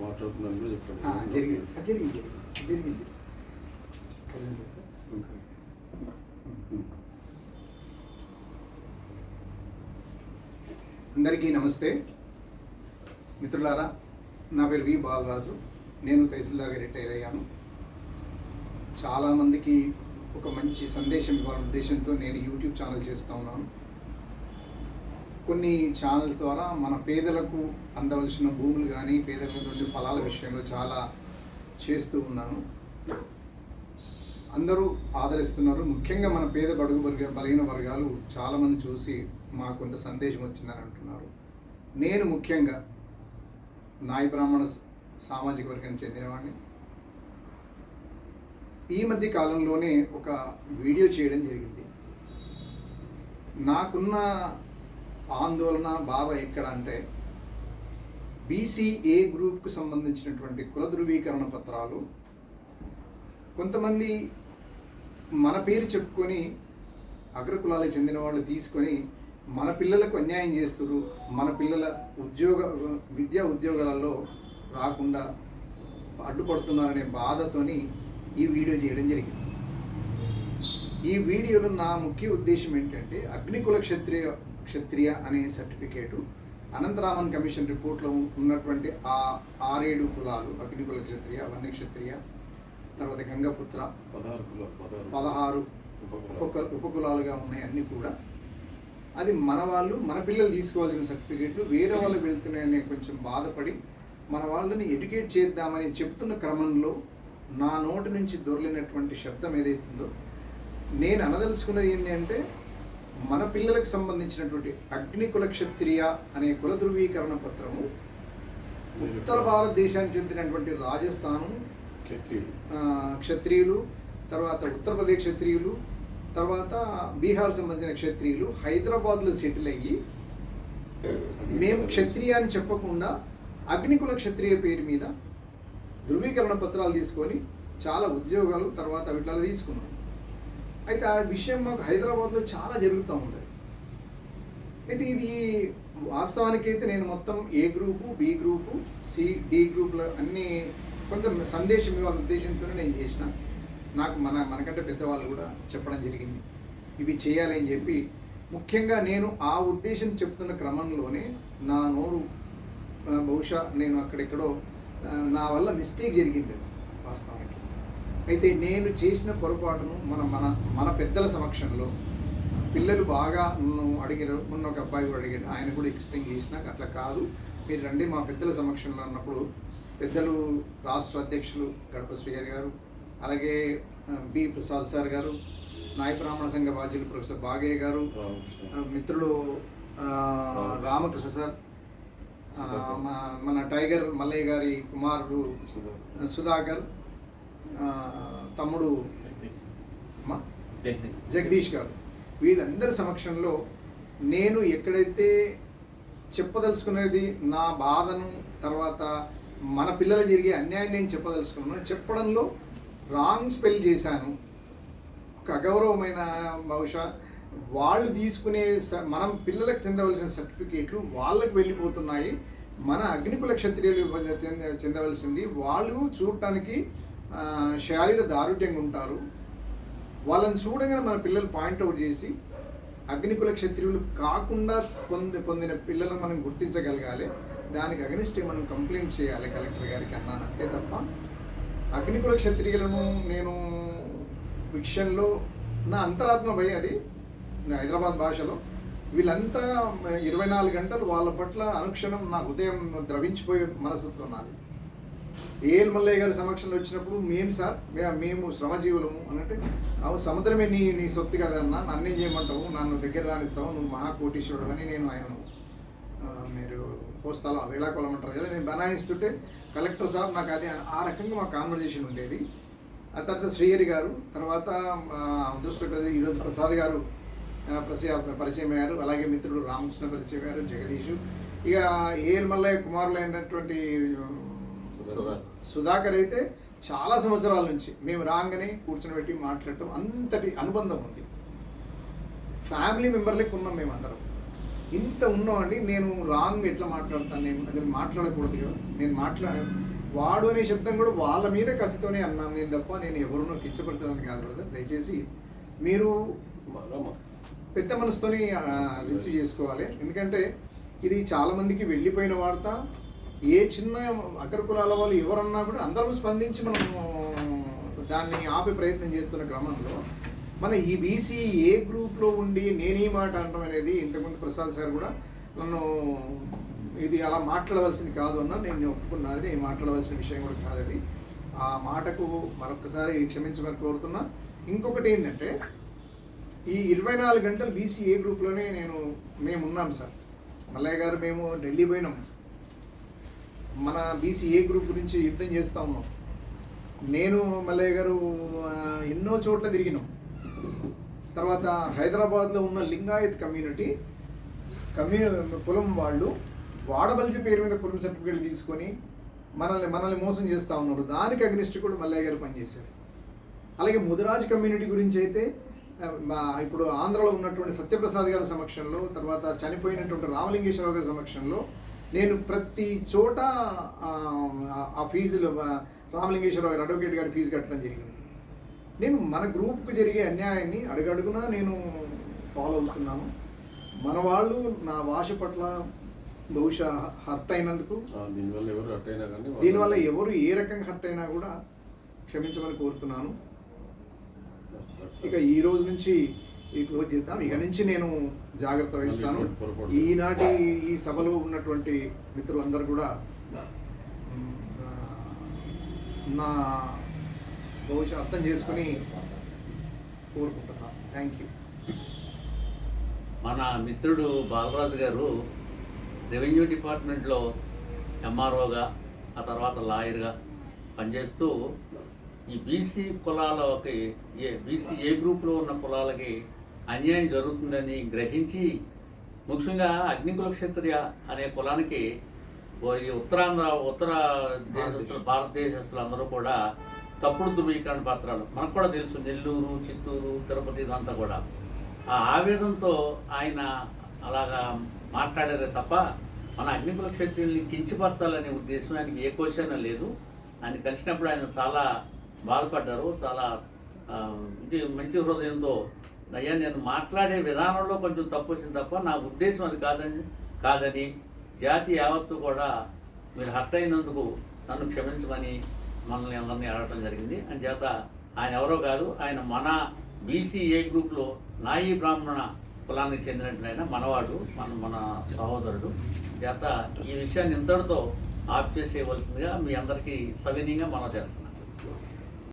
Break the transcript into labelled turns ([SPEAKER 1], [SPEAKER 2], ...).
[SPEAKER 1] అవుతుందని కూడా చెప్పండి.
[SPEAKER 2] జరిగింది. జరిగింది. జరిగింది. అందరికీ నమస్తే. మిత్రులారా నా పేరు వి బాలరాజు. నేను తహసీల్దార్గా రిటైర్ అయ్యాను. చాలామందికి ఒక మంచి సందేశం ఇవ్వాలనే ఉద్దేశంతో నేను యూట్యూబ్ ఛానల్ చేస్తూ ఉన్నాను. కొన్ని ఛానల్స్ ద్వారా మన పేదలకు అందవలసిన భూములు కానీ పేదలైనటువంటి ఫలాల విషయంలో చాలా చేస్తూ ఉన్నాను. అందరూ ఆదరిస్తున్నారు. ముఖ్యంగా మన పేద బడుగు వర్గ బలహీన వర్గాలు చాలామంది చూసి మాకు కొంత సందేశం వచ్చిందని అంటున్నారు. నేను ముఖ్యంగా నాయ బ్రాహ్మణ సామాజిక వర్గానికి చెందినవాడిని. ఈ మధ్య కాలంలోనే ఒక వీడియో చేయడం జరిగింది. నాకున్న ఆందోళన బాధ ఎక్కడ అంటే బీసీ ఏ గ్రూప్కు సంబంధించినటువంటి కుల ధృవీకరణ పత్రాలు. కొంతమంది మన పేరు చెప్పుకొని అగ్రకులాలకు చెందిన వాళ్ళు తీసుకొని మన పిల్లలకు అన్యాయం చేస్తున్నారు మన పిల్లల ఉద్యోగ విద్యా ఉద్యోగాలలో రాకుండా అడ్డుపడుతున్నారనే బాధతోని ఈ వీడియో చేయడం జరిగింది. ఈ వీడియోలో నా ముఖ్య ఉద్దేశం ఏంటంటే అగ్నికుల క్షత్రియ క్షత్రియ అనే సర్టిఫికేటు. అనంతరామన్ కమిషన్ రిపోర్ట్లో ఉన్నటువంటి ఆ ఆరేడు కులాలు అగ్నికుల క్షత్రియ వన్య క్షత్రియ తర్వాత గంగపుత్ర
[SPEAKER 1] పదహారు.
[SPEAKER 2] ఉప ఉపకులాలుగా ఉన్నాయి అన్నీ కూడా. అది మన వాళ్ళు మన పిల్లలు తీసుకోవాల్సిన సర్టిఫికేట్లు. వేరే వాళ్ళు వెళ్తున్నాయనే కొంచెం బాధపడి మన వాళ్ళని ఎడ్యుకేట్ చేద్దామని చెప్తున్న క్రమంలో నా నోటి నుంచి దొరికినటువంటి శబ్దం ఏదైతుందో నేను అనదలుచుకున్నది ఏంటి అంటే మన పిల్లలకు సంబంధించినటువంటి అగ్నికుల క్షత్రియ అనే కుల ధృవీకరణ పత్రము ఉత్తర భారతదేశానికి చెందినటువంటి రాజస్థాను
[SPEAKER 1] క్షత్రియులు.
[SPEAKER 2] తర్వాత ఉత్తరప్రదేశ్ క్షత్రియులు తర్వాత బీహార్ సంబంధించిన క్షత్రియులు హైదరాబాద్లో సెటిల్ అయ్యి మేము క్షత్రియ అని చెప్పకుండా అగ్నికుల క్షత్రియ పేరు మీద ధృవీకరణ పత్రాలు తీసుకొని చాలా ఉద్యోగాలు తర్వాత వీటిలో తీసుకున్నాం. అయితే ఆ విషయం మాకు హైదరాబాద్లో చాలా జరుగుతూ ఉంది. అయితే ఇది వాస్తవానికి అయితే నేను మొత్తం A group B group C D గ్రూపులో అన్ని కొంత సందేశం ఇవ్వాలనే ఉద్దేశంతోనే నేను చేసిన. నాకు మన మనకంటే పెద్దవాళ్ళు కూడా చెప్పడం జరిగింది. ఇవి చేయాలని చెప్పి ముఖ్యంగా నేను ఆ ఉద్దేశం చెప్తున్న క్రమంలోనే నా నోరు బహుశా నేను అక్కడెక్కడో నా వల్ల మిస్టేక్ జరిగింది వాస్తవానికి. అయితే నేను చేసిన పొరపాటును మన మన మన పెద్దల సమక్షంలో పిల్లలు బాగా నన్ను అడిగారు. మొన్న ఒక అబ్బాయి కూడా అడిగాడు. ఆయన కూడా ఎక్స్ప్లెయిన్ చేసినాక అట్లా కాదు. మీరు రండి మా పెద్దల సమక్షంలో అన్నప్పుడు పెద్దలు రాష్ట్ర అధ్యక్షులు గడప శ్రీహరి గారు అలాగే బి. ప్రసాద్ సార్ గారు నాయ బ్రాహ్మణ సంఘ బాధ్యులు ప్రొఫెసర్ బాగయ్య గారు మిత్రులు రామకృష్ణ సార్ మన టైగర్ మల్లయ్య గారి కుమారుడు
[SPEAKER 1] సుధా.
[SPEAKER 2] సుధాకర్ తమ్ముడు జగదీష్. గారు. వీళ్ళందరి సమక్షంలో నేను ఎక్కడైతే చెప్పదలుచుకునేది నా బాధను తర్వాత మన పిల్లలు జరిగే అన్యాయం నేను చెప్పదలుచుకున్నాను చెప్పడంలో రాంగ్ స్పెల్ చేశాను. ఒక అగౌరవమైన బహుశా వాళ్ళు తీసుకునే మనం పిల్లలకు చెందవలసిన సర్టిఫికేట్లు వాళ్ళకు వెళ్ళిపోతున్నాయి. మన అగ్నికుల క్షత్రియులు చెంద- చెందవలసింది. వాళ్ళు చూడటానికి శారీర దారుఢ్యంగా ఉంటారు. వాళ్ళని చూడగానే మన పిల్లలు పాయింట్అవుట్ చేసి అగ్నికుల క్షత్రియులు కాకుండా పొంది పొందిన పిల్లలను మనం గుర్తించగలగాలి. దానికి అగ్నిస్ట్ మనం కంప్లైంట్ చేయాలి కలెక్టర్ గారికి అన్నాను అంతే తప్ప. అగ్నికుల క్షత్రియులను నేను విషయంలో నా అంతరాత్మ భయం అది హైదరాబాద్ భాషలో. వీళ్ళంతా ఇరవై నాలుగు గంటలు వాళ్ళ పట్ల అనుక్షణం నా హృదయం ద్రవించిపోయే మనస్తత్వం నాది. ఏఎల్ మల్లయ్య గారి సమక్షంలో వచ్చినప్పుడు మేము సార్ మేము శ్రమజీవులము అని అంటే అవు సముద్రమే నీ నీ సొత్తు కదన్నా నన్నేం చేయమంటావు? నన్ను దగ్గర రానిస్తావు నువ్వు మహాకోటీశ్వరుడు అని నేను ఆయనను మీరు పోస్తాలో వేళాకోళం అంటారు కదా నేను బనాయిస్తుంటే కలెక్టర్ సాబ్ నాకు అది ఆ రకంగా మా కాన్వర్జేషన్ ఉండేది. ఆ తర్వాత శ్రీహరి గారు తర్వాత ఆ, అదృష్టం ఈరోజు ప్రసాద్ గారు ఆ, పరిచయం అయ్యారు. అలాగే మిత్రుడు రామకృష్ణ పరిచయం అయ్యారు జగదీష్. ఇక ఏఎల్ మల్లయ్య కుమారులు అయినటువంటి సుధాకర్. అయితే చాలా సంవత్సరాల నుంచి మేము రాగానే కూర్చొని పెట్టి మాట్లాడటం అంతటి అనుబంధం ఉంది. ఫ్యామిలీ మెంబర్లకి ఉన్నాం మేము అందరం. ఇంత ఉన్నామండి నేను రాంగ్ ఎట్లా మాట్లాడతాను నేను అది మాట్లాడకూడదు కదా. నేను మాట్లా వాడు అనే శబ్దం కూడా వాళ్ళ మీద కసితోనే అన్నాను నేను తప్ప నేను ఎవరినో కిచ్చపడతానని కాదు బ్రదర్. దయచేసి మీరు పెద్ద మనసుతోని రిసీవ్ చేసుకోవాలి. ఎందుకంటే ఇది చాలా మందికి వెళ్ళిపోయిన వార్త. ఏ చిన్న అగ్ర కులాల వాళ్ళు ఎవరన్నా కూడా అందరం స్పందించి మనం దాన్ని ఆపే ప్రయత్నం చేస్తున్న క్రమంలో మన ఈ బీసీ ఏ గ్రూప్లో ఉండి నేనే మాట అనడం అనేది ఇంతకుముందు ప్రసాద్ సార్ కూడా నన్ను ఇది అలా మాట్లాడవలసింది కాదు అన్న నేను ఒప్పుకున్నది నేను మాట్లాడవలసిన విషయం కూడా కాదు అది. ఆ మాటకు మరొకసారి క్షమించమని కోరుతున్నా. ఇంకొకటి ఏంటంటే ఈ ఇరవై నాలుగు గంటలు బీసీ ఏ గ్రూప్లోనే నేను మేము ఉన్నాం సార్. మల్లయ్య గారు మేము ఢిల్లీ పోయినాం. మన బీసీ ఏ గ్రూప్ గురించి యుద్ధం చేస్తూ ఉన్నాం. నేను మల్లయ్య గారు ఎన్నో చోట్ల తిరిగినాం. తర్వాత హైదరాబాద్లో ఉన్న లింగాయత్ కమ్యూనిటీ కమ్యూ కులం వాళ్ళు వాడబలిచి పేరు మీద కులం సర్టిఫికేట్ తీసుకొని మనల్ని మనల్ని మోసం చేస్తూ ఉన్నారు. దానికి అగ్నిస్ట్ కూడా మల్లయ్య గారు పనిచేశారు. అలాగే ముదిరాజ్ కమ్యూనిటీ గురించి అయితే మా- ఇప్పుడు ఆంధ్రలో ఉన్నటువంటి సత్యప్రసాద్ గారి సమక్షంలో తర్వాత చనిపోయినటువంటి రామలింగేశ్వరరావు గారి సమక్షంలో నేను ప్రతి చోట ఆ, ఫీజులు రామలింగేశ్వరరావు గారి అడ్వకేట్ గారి ఫీజు కట్టడం జరిగింది. నేను మన గ్రూప్కు జరిగే అన్యాయాన్ని అడుగడుగునా నేను ఫాలో అవుతున్నాను. మన వాళ్ళు నా భాష పట్ల బహుశా హర్ట్ అయినందుకు
[SPEAKER 1] దీనివల్ల ఎవరు హర్ట్ అయినా కానీ
[SPEAKER 2] దీనివల్ల ఎవరు ఏ రకంగా హర్ట్ అయినా కూడా క్షమించమని కోరుతున్నాను. ఇక ఈ రోజు నుంచి ఇది క్లోజ్ చేద్దాం. ఇక నుంచి నేను జాగ్రత్త వహిస్తాను. ఈనాటి ఈ సభలో ఉన్నటువంటి మిత్రులందరూ కూడా నా బహుశా అర్థం చేసుకుని కోరుకుంటున్నాను థ్యాంక్ యూ
[SPEAKER 3] మన మిత్రుడు బాలరాజు గారు రెవెన్యూ డిపార్ట్మెంట్లో ఎంఆర్ఓగా ఆ తర్వాత లాయర్గా పనిచేస్తూ ఈ బీసీ కులాలకి ఏ బీసీ ఏ గ్రూప్లో ఉన్న కులాలకి అన్యాయం జరుగుతుందని గ్రహించి ముఖ్యంగా అగ్నికుల క్షత్రియ అనే కులానికి ఈ ఉత్తరాంధ్ర ఉత్తర దేశస్తులు భారతదేశస్తులు అందరూ కూడా తప్పుడు ధృవీకరణ పత్రాలు. మనకు కూడా తెలుసు నెల్లూరు చిత్తూరు తిరుపతి ఇదంతా కూడా. ఆ ఆవేదనతో ఆయన అలాగా మాట్లాడారే తప్ప మన అగ్నికుల క్షత్రియుల్ని కించపరచాలనే ఉద్దేశం ఆయనకి ఏ క్వశ్చన్ లేదు. ఆయన కలిసినప్పుడు ఆయన చాలా బాధపడ్డారు చాలా ఇది మంచి హృదయంతో అయ్యా నేను మాట్లాడే విధానంలో కొంచెం తప్పు వచ్చింది తప్ప నా ఉద్దేశం అది కాదని కాదని జాతి యావత్తు కూడా మీరు హర్ట్ అయినందుకు నన్ను క్షమించమని మనల్ని అందరినీ అడగటం జరిగింది. అని చేత ఆయన ఎవరో కాదు ఆయన మన బీసీ ఏ గ్రూప్లో నాయి బ్రాహ్మణ కులానికి చెందినట్టు ఆయన మనవాడు మన మన సహోదరుడు. చేత ఈ విషయాన్ని ఇంతటితో ఆఫ్ చేసేయవలసిందిగా మీ అందరికీ సవినీయంగా మనం చేస్తాం